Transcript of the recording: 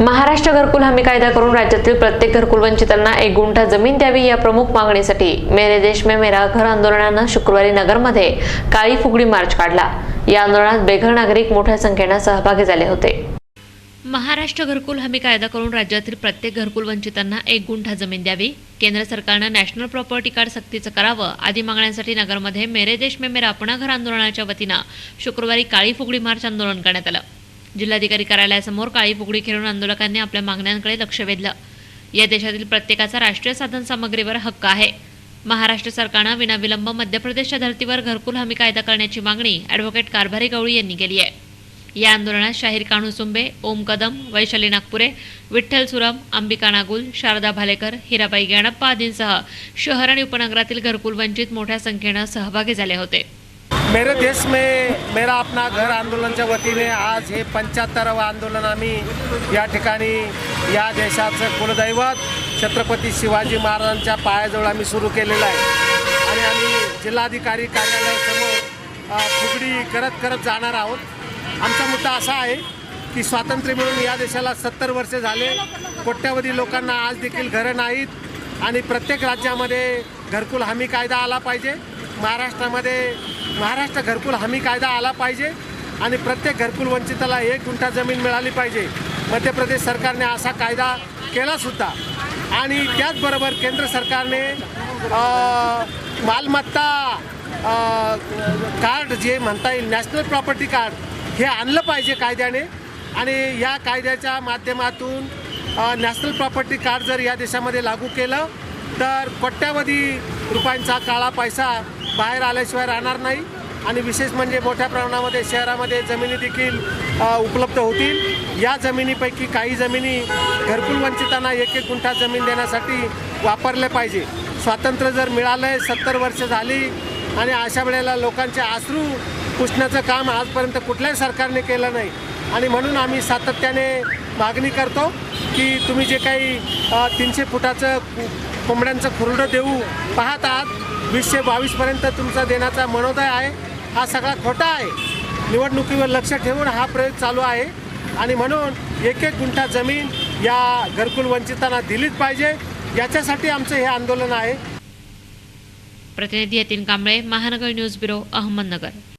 महाराष्ट्र घरकुल हमी कायदा करून राज्यातील प्रत्येक घरकुल वंचितांना एक गुंठा जमीन द्यावी या प्रमुख मागणीसाठी मेरे देश में मेरा घर आंदोलनानं शुक्रवारी नगरमध्ये काळी फुगडी मार्च काढला. या आंदोलनात बेघर नागरिक मोठ्या संख्येनं सहभागी झाले होते. महाराष्ट्र घरकुल हमी कायदा करून राज्यातील प्रत्येक घरकुल वंचितांना एक गुंठा जमीन द्यावी. केंद्र सरकारनं नॅशनल प्रॉपर्टी कार्ड सक्तीचं करावं आदी मागण्यांसाठी नगरमध्ये मेरे देश में मेरा अपना घर आंदोलनाच्या वतीनं शुक्रवारी काळी फुगडी मार्च आंदोलन करण्यात आलं. जिल्हाधिकारी कार्यालयासमोर काळी फुगडी खेळून आंदोलकांनी आपल्या मागण्यांकडे लक्ष वेधलं. या देशातील प्रत्येकाचा राष्ट्रीय साधन सामग्रीवर हक्क आहे. महाराष्ट्र सरकारनं विनाविलंब मध्य प्रदेशच्या धर्तीवर घरकुल हमी कायदा करण्याची मागणी ॲडव्होकेट कारभारी गवळी यांनी केली आहे. या आंदोलनात शाहीर कान्हुसुंबे ओम कदम वैशाली नागपुरे विठ्ठल सुरम अंबिका नागुल शारदा भालेकर हिराबाई गणप्पा आदींसह शहर आणि उपनगरातील घरकुल वंचित मोठ्या संख्येनं सहभागी झाले होते. मेरे देश में मेरा अपना घर आंदोलनच्या वतीने आज हे पंच्याहत्तरावं आंदोलन आम्ही या ठिकाणी या देशाचं कुलदैवत छत्रपती शिवाजी महाराजांच्या पायाजवळ आम्ही सुरू केलेलं आहे. आणि आम्ही जिल्हाधिकारी कार्यालयासमोर फुगडी करत करत जाणार आहोत. आमचा मुद्दा असा आहे की स्वातंत्र्य मिळून या देशाला सत्तर वर्षे झाले. कोट्यावधी लोकांना आज देखील घरं नाहीत आणि प्रत्येक राज्यामध्ये घरकुल हमी कायदा आला पाहिजे. महाराष्ट्रामध्ये महाराष्ट्र घरकुल हमी कायदा आला पाहिजे आणि प्रत्येक घरकुल वंचिताला एक गुंठा जमीन मिळाली पाहिजे. मध्य प्रदेश सरकारने असा कायदा केलासुद्धा आणि त्याचबरोबर केंद्र सरकारने मालमत्ता कार्ड जे म्हणता येईल नॅशनल प्रॉपर्टी कार्ड हे आणलं पाहिजे कायद्याने. आणि या कायद्याच्या माध्यमातून नॅशनल प्रॉपर्टी कार्ड जर या देशामध्ये लागू केलं तर कोट्यावधी रुपयांचा काळा पैसा बाहेर आल्याशिवाय राहणार नाही. आणि विशेष म्हणजे मोठ्या प्रमाणामध्ये शहरामध्ये जमिनी देखील उपलब्ध होतील. या जमिनीपैकी काही जमिनी घरकुल वंचितांना एक एक गुंठा जमीन देण्यासाठी वापरले पाहिजे. स्वातंत्र्य जर मिळालं आहे सत्तर वर्ष झाली आणि अशा वेळेला लोकांचे आसरू पुसण्याचं काम आजपर्यंत कुठल्याही सरकारने केलं नाही. आणि म्हणून आम्ही सातत्याने मागणी करतो की तुम्ही जे काही तीनशे फुटाचं कोंबड्यांचं खुरडं देऊ पाहत आहात वीसशे बावीसपर्यंत तुमचा देण्याचा मनोदय आहे. हा सगळा खोटा आहे. निवडणुकीवर लक्ष ठेवून हा प्रयोग चालू आहे. आणि म्हणून एक एक गुंठा जमीन या घरकुल वंचितांना दिलीच पाहिजे. याच्यासाठी आमचं हे आंदोलन आहे. प्रतिनिधी यतीन कांबळे महानगर न्यूज ब्युरो अहमदनगर.